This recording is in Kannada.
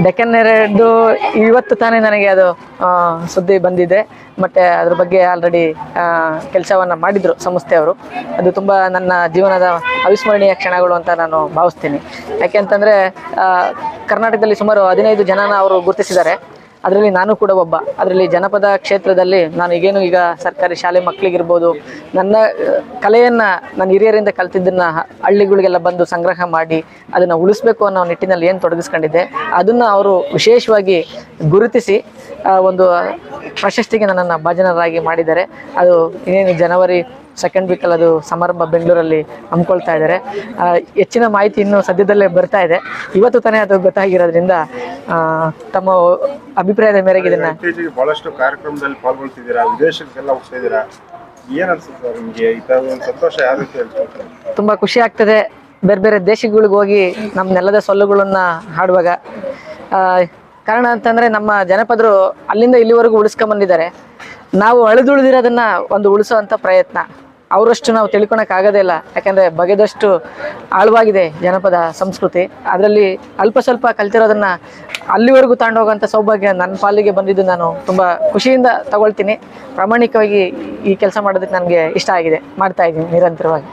ಡೆಕ್ಕನ್ ಎರಡು ಇವತ್ತು ತಾನೇ ನನಗೆ ಅದು ಸುದ್ದಿ ಬಂದಿದೆ. ಮತ್ತು ಅದ್ರ ಬಗ್ಗೆ ಆಲ್ರೆಡಿ ಕೆಲಸವನ್ನು ಮಾಡಿದರು ಸಂಸ್ಥೆಯವರು ಅದು ತುಂಬ ನನ್ನ ಜೀವನದ ಅವಿಸ್ಮರಣೀಯ ಕ್ಷಣಗಳು ಅಂತ ನಾನು ಭಾವಿಸ್ತೀನಿ. ಯಾಕೆಂತಂದರೆ ಕರ್ನಾಟಕದಲ್ಲಿ ಸುಮಾರು ಹದಿನೈದು ಜನನ ಅವರು ಗುರುತಿಸಿದ್ದಾರೆ. ಅದರಲ್ಲಿ ನಾನು ಕೂಡ ಒಬ್ಬ. ಅದರಲ್ಲಿ ಜನಪದ ಕ್ಷೇತ್ರದಲ್ಲಿ ನಾನು ಈಗೇನು ಈಗ ಸರ್ಕಾರಿ ಶಾಲೆ ಮಕ್ಕಳಿಗಿರ್ಬೋದು ನನ್ನ, ಕಲೆಯನ್ನು ಕಲೆಯನ್ನ ನಾನು ಹಿರಿಯರಿಂದ ಕಲ್ತಿದ್ದನ್ನು ಹಳ್ಳಿಗಳಿಗೆಲ್ಲ ಬಂದು ಸಂಗ್ರಹ ಮಾಡಿ ಅದನ್ನು ಉಳಿಸ್ಬೇಕು ಅನ್ನೋ ನಿಟ್ಟಿನಲ್ಲಿ ಏನು ತೊಡಗಿಸ್ಕೊಂಡಿದ್ದೆ, ಅದನ್ನು ಅವರು ವಿಶೇಷವಾಗಿ ಗುರುತಿಸಿ ಒಂದು ಪ್ರಶಸ್ತಿಗೆ ನನ್ನನ್ನು ಭಾಜನರಾಗಿ ಮಾಡಿದ್ದಾರೆ. ಅದು ಇನ್ನೇನು ಜನವರಿ ಸೆಕೆಂಡ್ ವೀಕಲ್ಲಿ ಅದು ಸಮಾರಂಭ ಬೆಂಗಳೂರಲ್ಲಿ ಹಮ್ಮಿಕೊಳ್ತಾ ಇದ್ದಾರೆ ಹೆಚ್ಚಿನ ಮಾಹಿತಿ ಇನ್ನೂ ಸದ್ಯದಲ್ಲೇ ಬರ್ತಾ ಇದೆ. ಇವತ್ತು ತಾನೇ ಅದು ಗೊತ್ತಾಗಿರೋದ್ರಿಂದ ತಮ್ಮ ಅಭಿಪ್ರಾಯದ ಮೇರೆಗೆ ಇದನ್ನ ಬಹಳಷ್ಟು ಕಾರ್ಯಕ್ರಮದಲ್ಲಿ ಪಾಲ್ಗೊಳ್ತಿದ್ದೀರಾ? ವಿದೇಶಕ್ಕೆಲ್ಲ ಹೋಗ್ತಾ ಇದ್ದೀರಾ? ಸಂತೋಷ ಯಾವ ರೀತಿ ಅನ್ಸುತ್ತೆ ತುಂಬ ಖುಷಿ ಆಗ್ತದೆ. ಬೇರೆ ಬೇರೆ ದೇಶಗಳಿಗೆ ಹೋಗಿ ನಮ್ಮ ನೆಲದ ಸೊಲ್ಲುಗಳನ್ನ ಹಾಡುವಾಗ ಕಾರಣ ಅಂತಂದ್ರೆ ನಮ್ಮ ಜನಪದರು ಅಲ್ಲಿಂದ ಇಲ್ಲಿವರೆಗೂ ಉಳಿಸ್ಕೊಂಬಂದಿದ್ದಾರೆ. ನಾವು ಅಳಿದುಳಿದಿರೋದನ್ನ ಒಂದು ಉಳಿಸುವಂತ ಪ್ರಯತ್ನ. ಅವರಷ್ಟು ನಾವು ತಿಳ್ಕೊಳಕ್ ಆಗೋದೇ ಇಲ್ಲ. ಯಾಕಂದ್ರೆ ಬಗೆದಷ್ಟು ಆಳವಾಗಿದೆ ಜನಪದ ಸಂಸ್ಕೃತಿ. ಅದರಲ್ಲಿ ಅಲ್ಪ ಸ್ವಲ್ಪ ಕಲ್ತಿರೋದನ್ನ ಅಲ್ಲಿವರೆಗೂ ತಗೊಂಡೋಗೋಂಥ ಸೌಭಾಗ್ಯ ನನ್ನ ಪಾಲಿಗೆ ಬಂದಿದ್ದು ನಾನು ತುಂಬ ಖುಷಿಯಿಂದ ತಗೊಳ್ತೀನಿ. ಪ್ರಾಮಾಣಿಕವಾಗಿ ಈ ಕೆಲಸ ಮಾಡೋದಕ್ಕೆ ನನಗೆ ಇಷ್ಟ ಆಗಿದೆ. ಮಾಡ್ತಾ ಇದ್ದೀನಿ ನಿರಂತರವಾಗಿ.